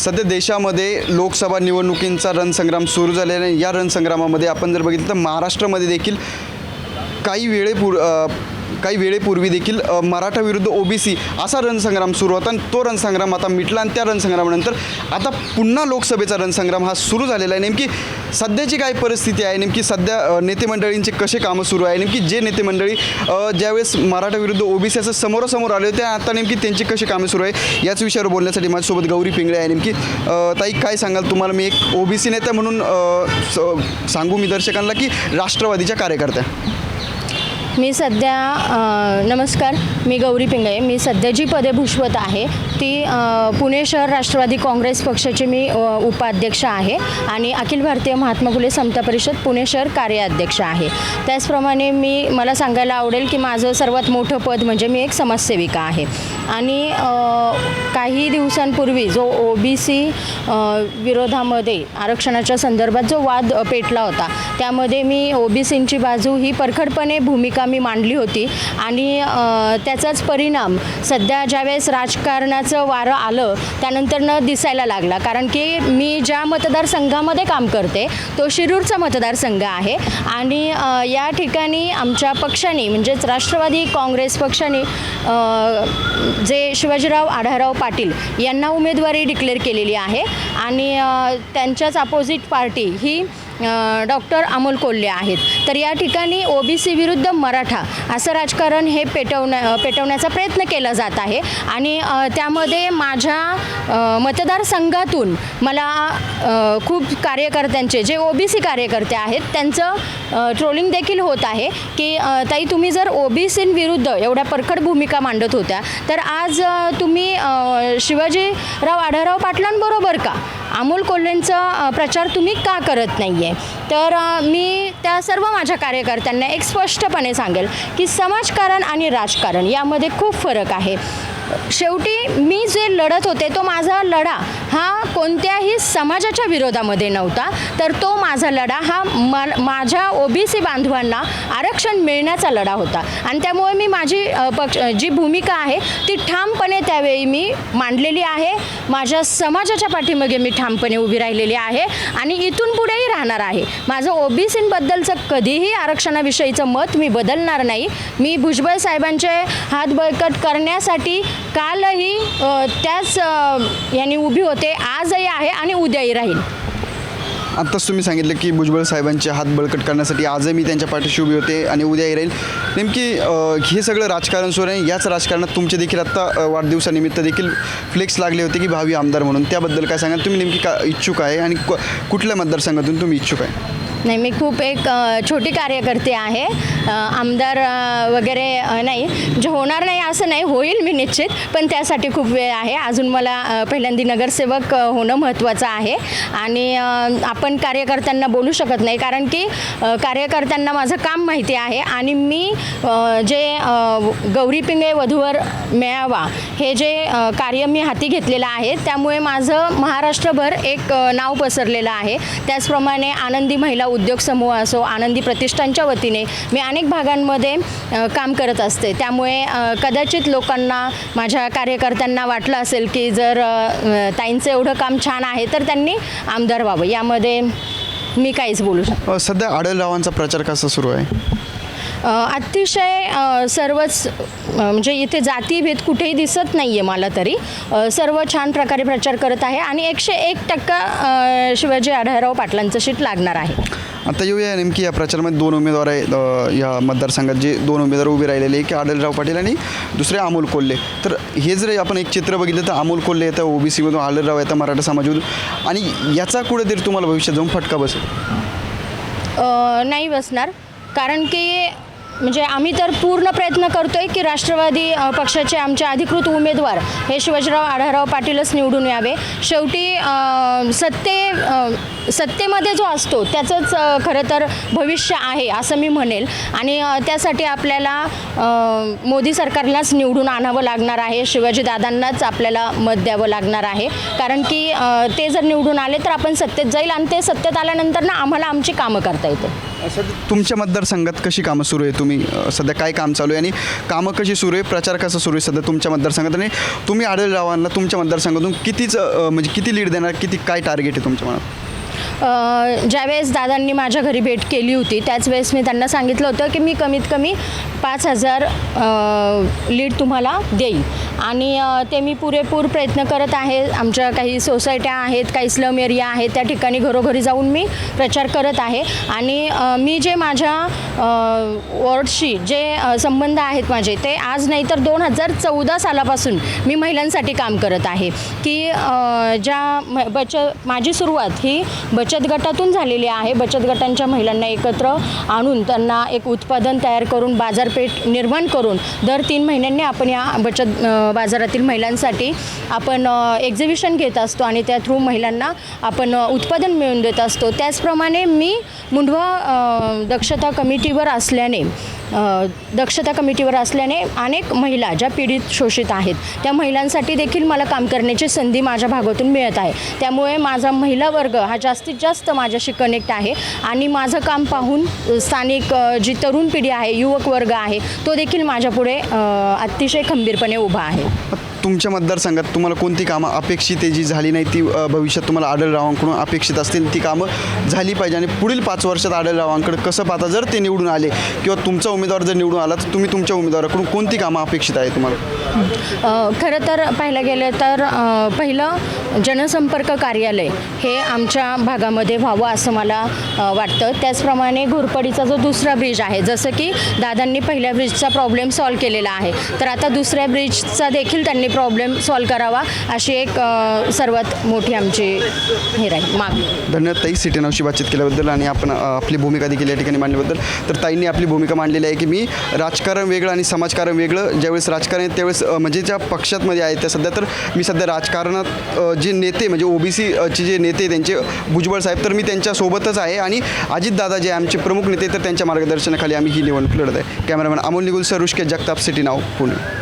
सध्या देशामध्ये लोकसभा निवडणुकींचा रणसंग्राम सुरू झालेला आहे. या रणसंग्रामामध्ये आपण जर बघितलं तर महाराष्ट्रामध्ये देखील काही वेळेपूर काही वेळेपूर्वी देखील मराठा विरुद्ध ओबीसी असा रणसंग्राम सुरू होता आणि तो रणसंग्राम आता मिटला आणि त्या रणसंग्रामानंतर आता पुन्हा लोकसभेचा रणसंग्राम हा सुरू झालेला आहे. नेमकी सध्याची काय परिस्थिती आहे? नेमकी सध्या नेतेमंडळींचे नेते मंडळींचे कसे कामं सुरू आहे? नेमकी जे नेते मंडळी ज्यावेळेस मराठा विरुद्ध ओबीसी असं समोरासमोर आले होते आता नेमकी त्यांची कशी कामे सुरू आहे? याच विषयावर बोलण्यासाठी माझ्यासोबत गौरी पिंगळे आहे. नेमकी ताई काय सांगाल? तुम्हाला मी एक ओबीसी नेता म्हणून स- सांगू मी दर्शकांना की राष्ट्रवादीच्या कार्यकर्त्या. मी सध्या नमस्कार मी गौरी पिंगळे. मी सध्या जी पदे भूषवत आहे ती पुणे शहर राष्ट्रवादी काँग्रेस पक्षाची मी उपाध्यक्ष आहे आणि अखिल भारतीय महात्मा फुले समता परिषद पुणे शहर कार्याध्यक्ष आहे. त्याचप्रमाणे मी मला सांगायला आवडेल की माझं सर्वात मोठं पद म्हणजे मी एक समाजसेविका आहे. आणि काही दिवसांपूर्वी जो ओ बी सी विरोधामध्ये आरक्षणाच्या संदर्भात जो वाद पेटला होता त्यामध्ये मी ओ बी सींची बाजू ही परखडपणे भूमिका मी मांडली होती. आणि त्याचाच परिणाम सध्या ज्यावेळेस राजकारणाचं वारं आलं त्यानंतरनं दिसायला लागला. कारण की मी ज्या मतदारसंघामध्ये काम करते तो शिरूरचा मतदारसंघ आहे. आणि या ठिकाणी आमच्या पक्षाने म्हणजेच राष्ट्रवादी काँग्रेस पक्षाने जे शिवाजीराव आढाराव पाटील यांना उमेदवारी डिक्लेअर केलेली आहे. आणि त्यांच्याच अपोजिट पार्टी ही डॉक्टर अमोल कोल्हे आहेत. तर या ठिकाणी ओ बी सी विरुद्ध मराठा असं राजकारण हे पेटवण्या पेटवण्याचा प्रयत्न केला जात आहे. आणि त्यामध्ये माझ्या मतदारसंघातून मला खूप कार्यकर्त्यांचे जे ओ बी सी कार्यकर्ते आहेत त्यांचं ट्रोलिंग देखील होत आहे की ताई तुम्ही जर ओ बी सींविरुद्ध एवढ्या परखड भूमिका मांडत होत्या तर आज तुम्ही शिवाजीराव आढळराव पाटलांबरोबर का? अमोल कोल्हेंचा प्रचार तुम्ही का करत नाही आहे तर मी त्या सर्व माझ्या कार्यकर्त्यांना एक स्पष्टपणे सांगेल की समाजकारण आणि राजकारण यामध्ये खूप फरक आहे. शेवटी मी जे लढत होते तो माझा लढा हा कोणत्याही समाजाच्या विरोधामध्ये नव्हता तर तो माझा लढा हा मा माझ्या ओ बी सी बांधवांना आरक्षण मिळण्याचा लढा होता. आणि त्यामुळे मी माझी पक्ष जी भूमिका आहे ती ठामपणे त्यावेळी मी मांडलेली आहे. माझ्या समाजाच्या पाठीमागे मी ठामपणे उभी राहिलेली आहे आणि इथून पुढेही राहणार आहे. माझं ओ बी सींबद्दलचं कधीही आरक्षणाविषयीचं मत मी बदलणार नाही. मी भुजबळ साहेबांचे हात बळकट करण्यासाठी कालही त्याच यांनी उभी होत आजही आहे आणि उद्याही राहील. आत्ताच तुम्ही सांगितलं की भुजबळ साहेबांचे हात बळकट करण्यासाठी आजही मी त्यांच्या पाठीशी उभी होते आणि उद्याही राहील. नेमकी हे सगळं राजकारण सुरू आहे. याच राजकारणात तुमचे देखील आत्ता वाढदिवसानिमित्त देखील फ्लेक्स लागले होते की भावी आमदार म्हणून. त्याबद्दल काय सांगा तुम्ही नेमकी का इच्छुक आहे आणि क कुठल्या मतदारसंघातून तुम्ही इच्छुक आहे? नाही मी खूप एक छोटी कार्यकर्ते आहे. आमदार वगैरे नाही. जे होणार नाही असं नाही होईल मी निश्चित पण त्यासाठी खूप वेळ आहे. अजून मला पहिल्यांदी नगरसेवक होणं महत्त्वाचं आहे. आणि आपण कार्यकर्त्यांना बोलू शकत नाही कारण की कार्यकर्त्यांना माझं काम माहिती आहे. आणि मी जे गौरी पिंगळे वधूवर मेळावा हे जे कार्य मी हाती घेतलेलं आहे त्यामुळे माझं महाराष्ट्रभर एक नाव पसरलेलं आहे. त्याचप्रमाणे आनंदी महिला उद्योग समूह असो आनंदी प्रतिष्ठानच्या वतीने मी अनेक भागांमध्ये काम करत असते. त्यामुळे कदाचित लोकांना माझ्या कार्यकर्त्यांना वाटलं असेल की जर ताईंचं एवढं काम छान आहे तर त्यांनी आमदार व्हावं. यामध्ये मी काहीच बोलू शकतो सध्या आढळरावांचा प्रचार कसा सुरू आहे? अतिशय सर्वच म्हणजे इथे जातीभेद कुठेही दिसत नाही आहे मला तरी. सर्व छान प्रकारे प्रचार करत आहे आणि एकशे एक टक्का शिवाजी आढळराव पाटलांचं शीट लागणार आहे. आता येऊया नेमकी या प्रचारामध्ये दोन उमेदवार आहेत अ, या मतदारसंघात जे दोन उमेदवार उभे राहिलेले एक आढळराव पाटील आणि दुसरे अमोल कोल्हे. तर हे जर आपण एक चित्र बघितलं तर अमोल कोल्हे येतं ओबीसीमधून आढळराव येतं मराठा समाजामधून. आणि याचा कुठेतरी तुम्हाला भविष्यात जाऊन फटका बसेल? नाही बसणार. कारण की म्हणजे आम्ही तर पूर्ण प्रयत्न करतोय की राष्ट्रवादी पक्षाचे आमचे अधिकृत उमेदवार हे शिवाजीराव आढळराव पाटीलच निवडून यावे. शेवटी सत्ते सत्तेमध्ये जो असतो त्याचंच खरं तर भविष्य आहे असं मी म्हणेल. आणि त्यासाठी आपल्याला मोदी सरकारलाच निवडून आणावं लागणार आहे. शिवाजीदादांनाच आपल्याला मत द्यावं लागणार आहे. कारण की ते जर निवडून आले तर आपण सत्तेत जाईल आणि ते सत्तेत आल्यानंतर ना आम्हाला आमची कामं करता येतील. तुमच्या मतदारसंघात कशी कामं सुरू आहे तुम्ही? सध्या काय काम चालू आहे? आणि कामं कशी सुरू आहे? प्रचार कसा सुरू आहे सध्या तुमच्या मतदारसंघात? आणि तुम्ही आढळरावांना तुमच्या मतदारसंघातून कितीच म्हणजे किती लीड देणार किती काय टार्गेट आहे तुमच्या मनात? ज्यावेळेस दादांनी माझ्या घरी भेट केली होती त्याच वेळेस मी त्यांना सांगितलं होतं की मी कमीत कमी पाच हजार लीड तुम्हाला देईन आणि ते मी पुरेपूर प्रयत्न करत आहे. आमच्या काही सोसायट्या आहेत काही स्लम एरिया आहेत त्या ठिकाणी घरोघरी जाऊन मी प्रचार करत आहे. आणि मी जे माझ्या वॉर्डशी जे संबंध आहेत माझे ते आज नाही तर दोन हजार चौदा सालापासून मी महिलांसाठी काम करत आहे. की ज्या म बचत माझी सुरुवात ही बचत गटातून झालेली आहे. बचत गटांच्या महिलांना एकत्र आणून त्यांना एक उत्पादन तयार करून बाजारपेठ निर्माण करून दर तीन महिन्यांनी आपण या बचत बाजारातील महिलांसाठी आपण एक्झिबिशन घेत असतो आणि त्या थ्रू महिलांना आपण उत्पादन मिळवून देत असतो. त्याचप्रमाणे मी मुंढवा दक्षता कमिटीवर असल्याने दक्षता कमिटीवर असल्याने अनेक महिला ज्या पीडित शोषित आहेत त्या महिलांसाठी देखील मला काम करण्याची संधी माझ्या भागातून मिळत आहे. त्यामुळे माझा महिला वर्ग हा जास्तीत जास्त माझ्याशी कनेक्ट आहे आणि माझं काम पाहून स्थानिक जी तरुण पिढी आहे युवक वर्ग आहे तो देखील माझ्यापुढे अतिशय खंबीरपणे उभा आहे. तुमच्या मतदारसंघात तुम्हाला कोणती कामं अपेक्षित आहे जी झाली नाही ती भविष्यात तुम्हाला आढळरावांकडून अपेक्षित असतील ती कामं झाली पाहिजे. आणि पुढील पाच वर्षात आढळरावांकडे कसं पाहता जर ते निवडून आले किंवा तुमचा उमेदवार जर निवडून आला तर तुम्ही तुमच्या उमेदवाराकडून कोणती कामं अपेक्षित आहे तुम्हाला? खरं तर पाहायला गेलं तर पहिलं जनसंपर्क कार्यालय हे आमच्या भागामध्ये व्हावं असं मला वाटतं. त्याचप्रमाणे घोरपडीचा जो दुसरा ब्रिज आहे जसं की दादांनी पहिल्या ब्रिजचा प्रॉब्लेम सॉल्व केलेला आहे तर आता दुसऱ्या ब्रिजचा देखील त्यांनी प्रॉब्लेम सॉल्व करावा अशी एक सर्वात मोठी आमची हे राहील मागणी. धन्यवाद ताई सिटी नावशी बातचीत केल्याबद्दल आणि आपण आपली भूमिका देखील या ठिकाणी मांडल्याबद्दल. तर ताईंनी आपली भूमिका मांडलेली आहे की मी राजकारण वेगळं आणि समाजकारण वेगळं ज्यावेळेस राजकारण त्यावेळेस म्हणजे ज्या पक्षातमध्ये आहेत त्या सध्या तर मी सध्या राजकारणात जे नेते म्हणजे ओ बी सीचे जे नेते त्यांचे भुजबळ साहेब तर मी त्यांच्यासोबतच आहे आणि अजितदादा जे आमचे प्रमुख नेते तर त्यांच्या मार्गदर्शनाखाली आम्ही ही निवडणूक लढत आहे. कॅमेरामॅन अमोल निगुल सरुष्के जगताप सिटी नाव पुणे.